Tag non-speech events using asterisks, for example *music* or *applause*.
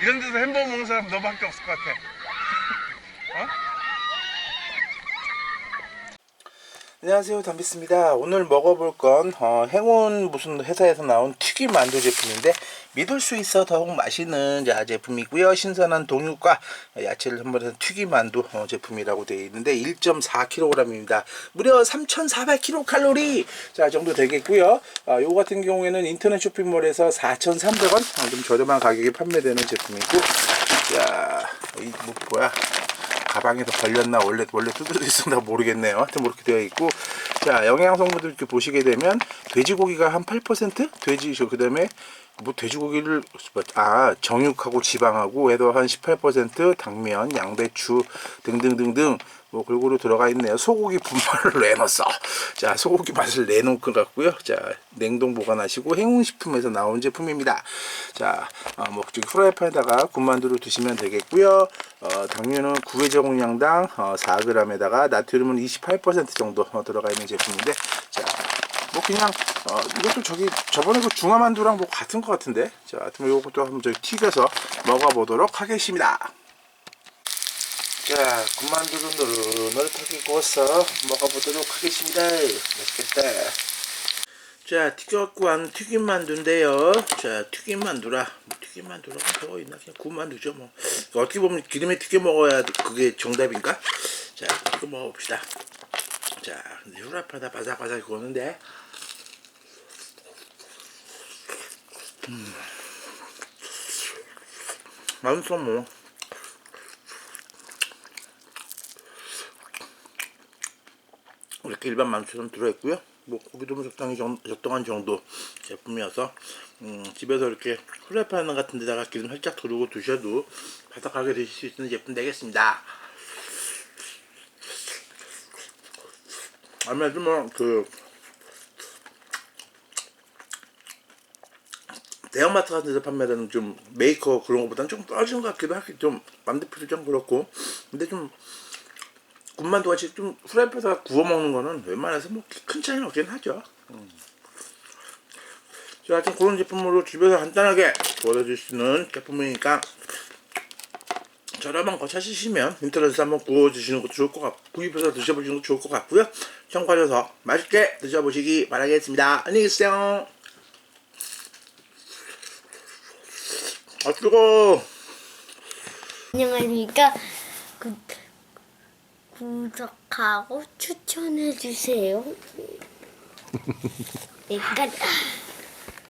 이런 데서 햄버거 먹는 사람 너밖에 없을 것 같아. 어? 안녕하세요. 담비스입니다. 오늘 먹어볼 건 어, 행운 무슨 회사에서 나온 튀김 만두 제품인데 믿을 수 있어 더욱 맛있는 자, 제품이고요. 신선한 동육과 야채를 한번해서 튀김 만두 어, 제품이라고 되어 있는데 1.4kg입니다. 무려 3,400kcal 자 정도 되겠고요. 아, 요거 같은 경우에는 인터넷 쇼핑몰에서 4,300원 어, 좀 저렴한 가격에 판매되는 제품이고 자 이 뭐, 뭐야 가방에서 걸렸나 원래 원래 뜯어져 있었나 모르겠네요. 하여튼 뭐 이렇게 되어 있고 자 영양 성분들 이렇게 보시게 되면 돼지고기가 한 8% 돼지 저 그다음에 뭐 돼지고기를 아 정육하고 지방하고 해도 한 18% 당면 양배추 등등등등 뭐 골고루 들어가 있네요. 소고기 분말을 *laughs* 내놨어. 자 소고기 맛을 내놓은 것 같고요. 자 냉동 보관하시고 행운식품에서 나온 제품입니다. 자뭐 저기 프라이팬에다가 군만두를 드시면 되겠고요. 어, 당류는 9회 제공량당 어, 4g에다가 나트륨은 28% 정도 어, 들어가 있는 제품인데 자. 뭐 그냥 어, 이것도 저기 저번에 그 중화만두랑 뭐 같은 것 같은데? 자 하여튼 뭐 이것도 한번 저기 튀겨서 먹어보도록 하겠습니다. 자 군만두를 노릇노릇하게 구워서 먹어보도록 하겠습니다. 맛있겠다. 자 튀겨갖고 한 튀김만두인데요. 자 튀김만두라. 뭐 튀김만두라고 더 있나? 그냥 군만두죠 뭐. 어떻게 보면 기름에 튀겨 먹어야 그게 정답인가? 자 튀겨 먹어봅시다 자 후라이팬에다 바삭바삭 구웠는데 음. 맛있어 뭐 이렇게 일반 만두처럼 들어있고요. 뭐 고기도 뭐 적당히 정, 적당한 정도 제품이어서 음, 집에서 이렇게 후라이팬 같은 데다가 기름 살짝 두르고 드셔도 바삭하게 드실 수 있는 제품 되겠습니다. 아무래도 뭐그 대형마트 같은 데서 판매되는 좀 메이커 그런 것보다는 좀 떨어지는 것 같기도 하고 좀 만두피도 좀 그렇고 근데 좀 군만두 같이 좀 후라이팬에다 구워 먹는 거는 웬만해서 뭐 큰 차이는 없긴 하죠. 음. 자, 하여튼 그런 제품으로 집에서 간단하게 구워줄 수 있는 제품이니까 저렴한 거 찾으시면 인터넷에서 한번 구워주시는 것도 좋을 것 같고 구입해서 드셔보시는 것도 좋을 것 같고요. 참고하셔서 맛있게 드셔보시기 바라겠습니다. 안녕히 계세요. 아 뜨거. 안녕하십니까. 구, 구독하고 추천해주세요. *laughs* 내가